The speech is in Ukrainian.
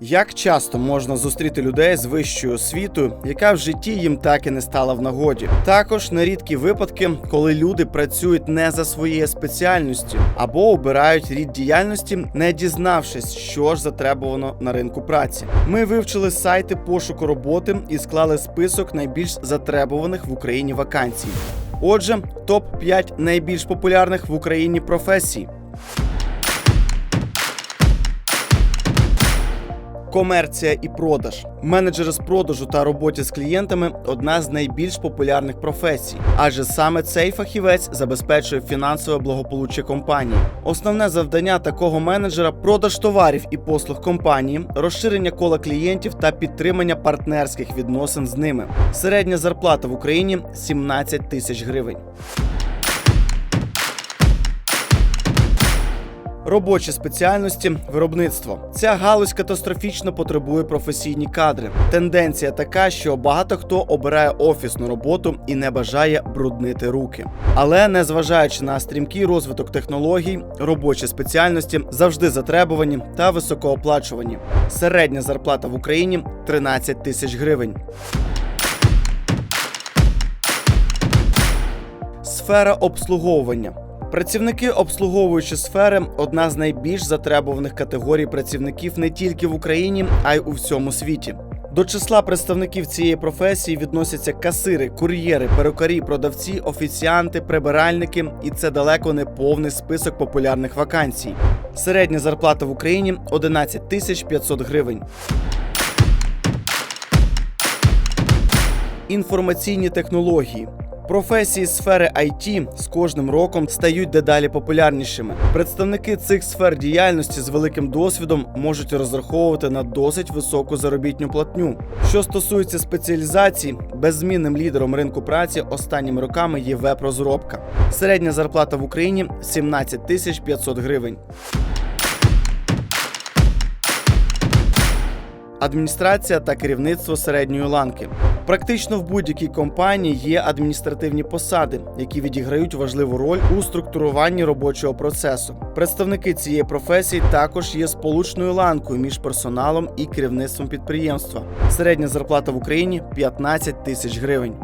Як часто можна зустріти людей з вищою освітою, яка в житті їм так і не стала в нагоді? Також нерідкі випадки, коли люди працюють не за своєю спеціальністю або обирають рід діяльності, не дізнавшись, що ж затребувано на ринку праці. Ми вивчили сайти пошуку роботи і склали список найбільш затребуваних в Україні вакансій. Отже, топ 5 найбільш популярних в Україні професій. Комерція і продаж. Менеджери з продажу та роботі з клієнтами одна з найбільш популярних професій, адже саме цей фахівець забезпечує фінансове благополуччя компанії. Основне завдання такого менеджера продаж товарів і послуг компанії, розширення кола клієнтів та підтримання партнерських відносин з ними. Середня зарплата в Україні 17 тисяч гривень. Робочі спеціальності виробництво. Ця галузь катастрофічно потребує професійні кадри. Тенденція така, що багато хто обирає офісну роботу і не бажає бруднити руки. Але незважаючи на стрімкий розвиток технологій, робочі спеціальності завжди затребувані та високооплачувані. Середня зарплата в Україні 13 тисяч гривень. Сфера обслуговування. Працівники обслуговуючої сфери одна з найбільш затребуваних категорій працівників не тільки в Україні, а й у всьому світі. До числа представників цієї професії відносяться касири, кур'єри, перукарі, продавці, офіціанти, прибиральники, і це далеко не повний список популярних вакансій. Середня зарплата в Україні 11 тисяч 500 гривень. Інформаційні технології. Професії сфери IT з кожним роком стають дедалі популярнішими. Представники цих сфер діяльності з великим досвідом можуть розраховувати на досить високу заробітну платню. Що стосується спеціалізацій, беззмінним лідером ринку праці останніми роками є веб-розробка. Середня зарплата в Україні 17 тисяч 500 гривень. Адміністрація та керівництво середньої ланки. Практично в будь-якій компанії є адміністративні посади, які відіграють важливу роль у структуруванні робочого процесу. Представники цієї професії також є сполучною ланкою між персоналом і керівництвом підприємства. Середня зарплата в Україні 15 тисяч гривень.